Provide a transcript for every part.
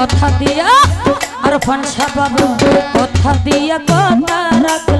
কথা দিয়া আর ফনসা বাবু কথা দিয়া কথা রাখ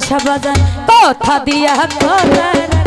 শাহবাজান কথা দিয়া কথা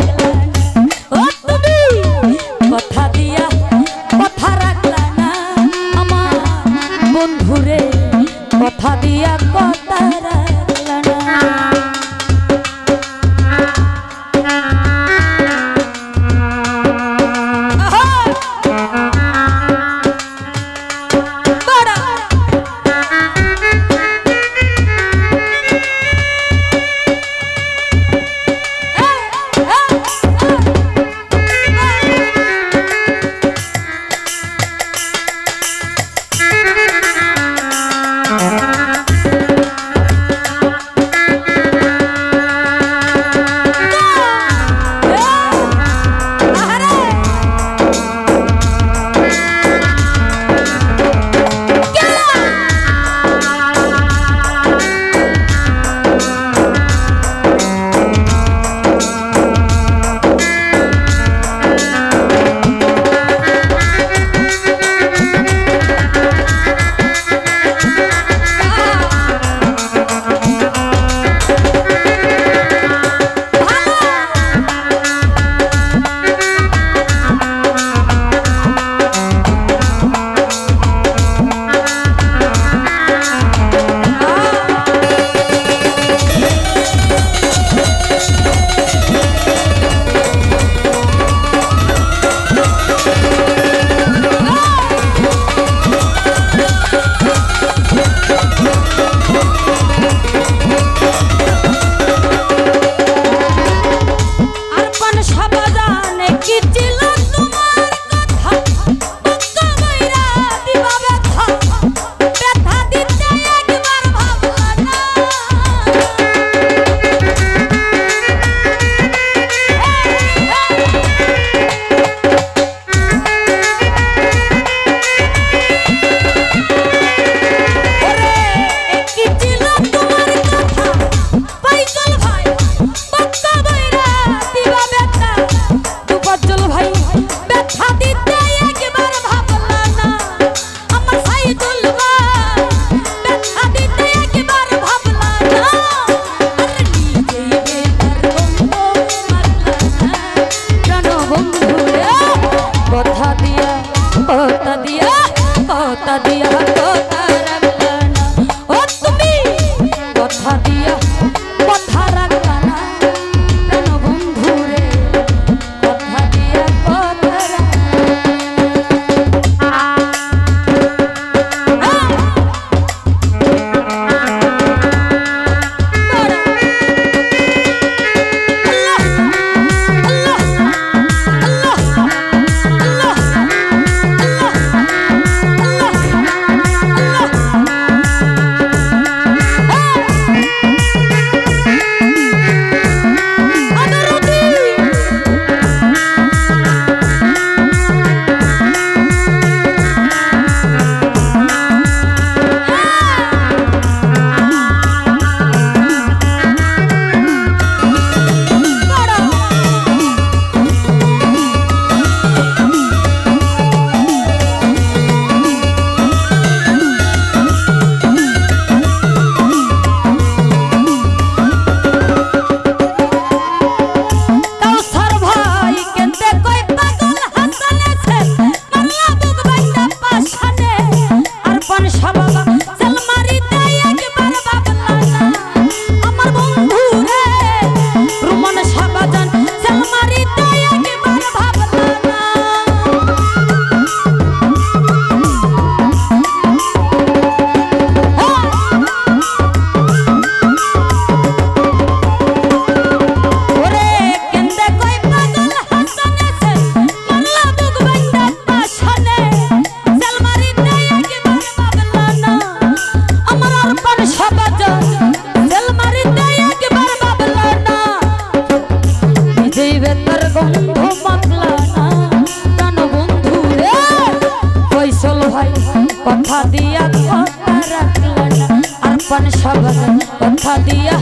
দিয়া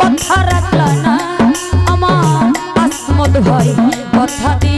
কথা রাখল না। আমার আসমত ভয় কথা দিয়ে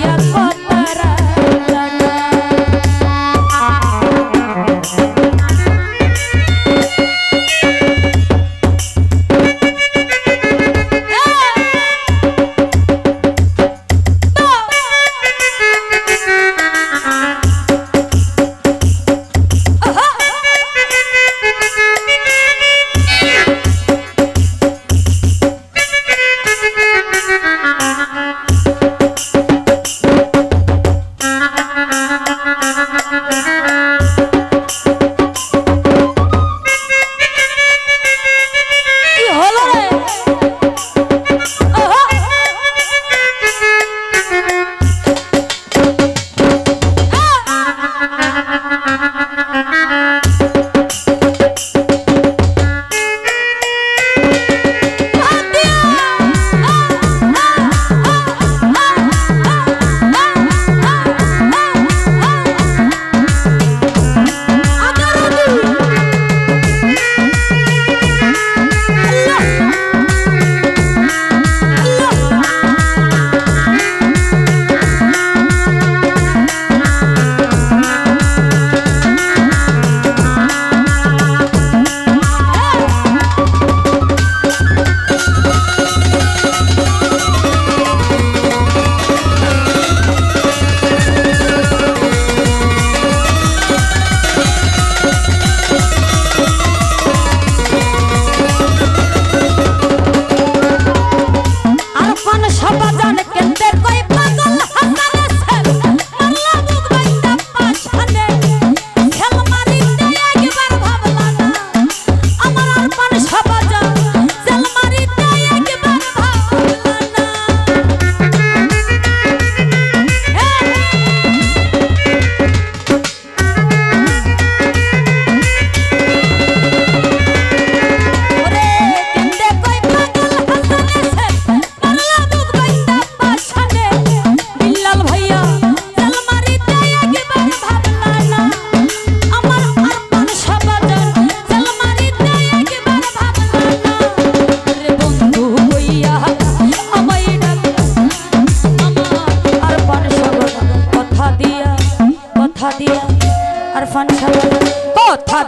যখন কথা